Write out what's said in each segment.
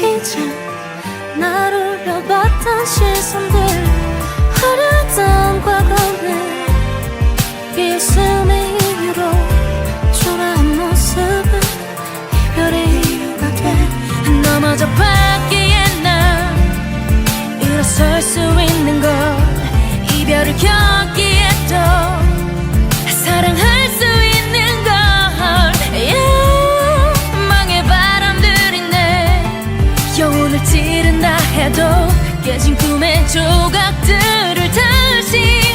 이제 나를 려봤던 시선들 화려했던 과거는 비웃음의 이유로 초라한 모습은 이별의 이유가 돼. 넘어져 봤기에 난 일어설 수 깨진 꿈의 조각들을 다시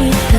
い